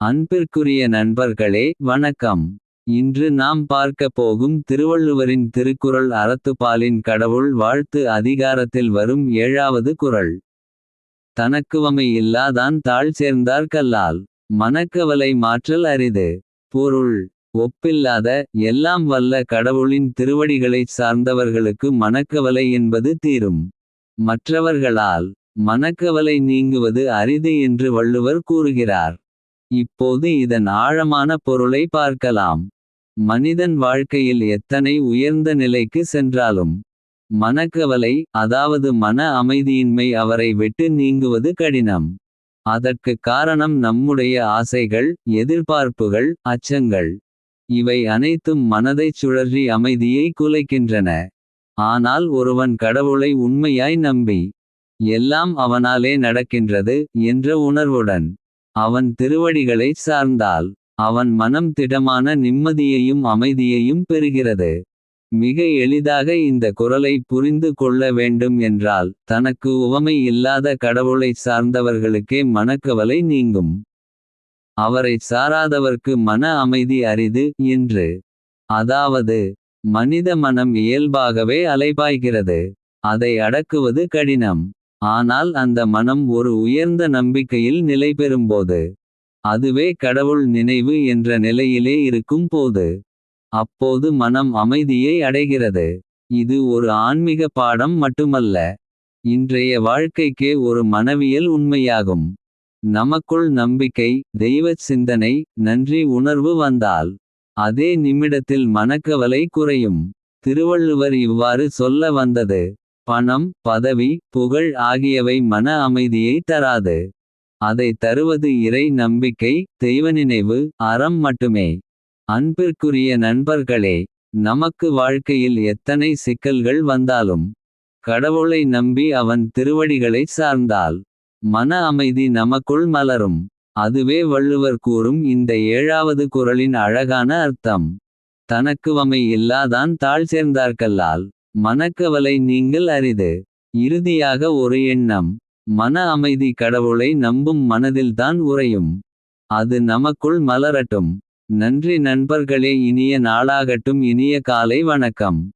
அன்பிற்குரிய நண்பர்களே வணக்கம். இன்று நாம் பார்க்க போகும் திருவள்ளுவரின் திருக்குறள் அறத்துப்பாலின் கடவுள் வாழ்த்து அதிகாரத்தில் வரும் ஏழாவது குறள். தனக்குவமை இல்லாதான் தாழ் சேர்ந்தார் கல்லால். மனக்கவலை மாற்றல் அரிது. பொருள். ஒப்பில்லாத எல்லாம் வல்ல கடவுளின் திருவடிகளைச் சார்ந்தவர்களுக்கு மனக்கவலை என்பது தீரும். மற்றவர்களால் மனக்கவலை நீங்குவது அரிது என்று வள்ளுவர் கூறுகிறார். இப்போது இதன் ஆழமான பொருளை பார்க்கலாம். மனிதன் வாழ்க்கையில் எத்தனை உயர்ந்த நிலைக்கு சென்றாலும் மனக்கவலை அதாவது மன அமைதியின்மை அவரை விட்டு நீங்குவது கடினம். அதற்கு காரணம் நம்முடைய ஆசைகள் எதிர்பார்ப்புகள் அச்சங்கள். இவை அனைத்தும் மனதைச் சுழற்றி அமைதியை குலைக்கின்றன. ஆனால் ஒருவன் கடவுளை உண்மையாய் நம்பி எல்லாம் அவனாலே நடக்கின்றது என்ற உணர்வுடன். அவன் திருவடிகளைச் சார்ந்தால் அவன் மனம் திடமான நிம்மதியையும் அமைதியையும் பெறுகிறது. மிக எளிதாக இந்த குரலை புரிந்து கொள்ள வேண்டும் என்றால் தனக்கு உவமை இல்லாத கடவுளைச் சார்ந்தவர்களுக்கே மனக்கவலை நீங்கும். அவரைச் சாராதவர்க்கு மன அமைதி அரிது என்று. அதாவது மனித மனம் இயல்பாகவே அலைபாய்கிறது. அதை அடக்குவது கடினம். ஆனால் அந்த மனம் ஒரு உயர்ந்த நம்பிக்கையில் நிலைபெறும்போது அதுவே கடவுள் நினைவு என்ற நிலையிலே இருக்கும் போது அப்போது மனம் அமைதியை அடைகிறது. இது ஒரு ஆன்மீக பாடம் மட்டுமல்ல இன்றைய வாழ்க்கைக்கே ஒரு மனவியல் உண்மையாகும். நமக்குள் நம்பிக்கை தெய்வச் சிந்தனை நன்றி உணர்வு வந்தால் அதே நிமிடத்தில் மனக்கவலை குறையும். திருவள்ளுவர் இவ்வாறு சொல்ல வந்தது பணம் பதவி புகழ் ஆகியவை மன அமைதியை தராது. அதை தருவது இறை நம்பிக்கை தெய்வநினைவு அறம் மட்டுமே. அன்பிற்குரிய நண்பர்களே நமக்கு வாழ்க்கையில் எத்தனை சிக்கல்கள் வந்தாலும் கடவுளை நம்பி அவன் திருவடிகளைச் சார்ந்தால் மன அமைதி நமக்குள் மலரும். அதுவே வள்ளுவர் கூறும் இந்த ஏழாவது குரலின் அழகான அர்த்தம். தனக்குவமை இல்லாதான் தாழ் சேர்ந்தார்கல்லால் மனக்கவலை நீங்கள் அரிது. இறுதியாக ஒரு எண்ணம். மன அமைதி கடவுளை நம்பும் மனதில்தான் உறையும். அது நமக்குள் மலரட்டும். நன்றி நண்பர்களே இனிய நாளாகட்டும் இனிய காலை வணக்கம்.